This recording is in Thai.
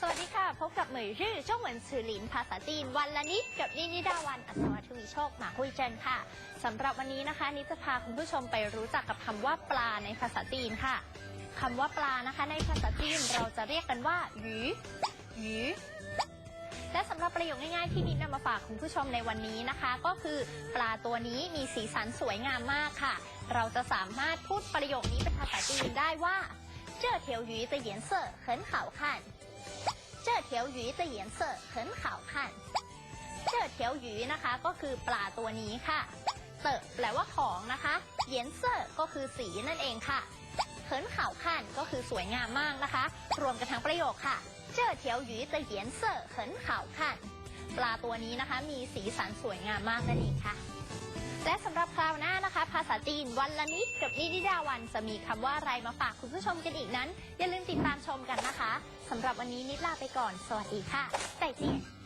สวัสดีค่ะ พบกับเหมยรื่อจ้งเหวินซือหลินภาษาจีน วันละนิดกับนินิดาวันอัศวทวีโชคหมาคุยเจนค่ะสำหรับวันนี้นะคะนิดจะพาคุณผู้ชมไปรู้จักกับคำว่าปลาในภาษาจีนค่ะคำว่าปลานะคะ ในภาษาจีนเราจะเรียกกันว่าหยูหยูและสำหรับประโยคง่ายๆที่นิดนำมาฝากคุณผู้ชมในวันนี้นะคะ ก็คือปลาตัวนี้มีสีสันสวยงามมากค่ะ เราจะสามารถพูดประโยคนี้เป็นภาษาจีนได้ว่า 这条鱼的颜色很好看这条鱼的颜色很好看这条鱼นะคะก็คือปลาตัวนี้ค่ะเตอะแปลว่าของนะคะเหยนเซอร์ก็คือสีนั่นเองค่ะเขินข่าวขั้นก็คือสวยงามมากนะคะ รวมกันทั้งประโยคค่ะเจ้าเทียวหยูจะเหยียนเซอร์เขินข่าวขั้นปลาตัวนี้นะคะ มีสีสันสวยงามมากนั่นเองค่ะ และสำหรับคราวหน้านะคะ ภาษาจีนวันละนิดกับนิดิดาวันจะมีคำว่าอะไรมาฝากคุณผู้ชมกันอีกนั้น อย่าลืมติดตามชมกันนะคะสำหรับวันนี้นิดลาไปก่อน สวัสดีค่ะไต่เจียน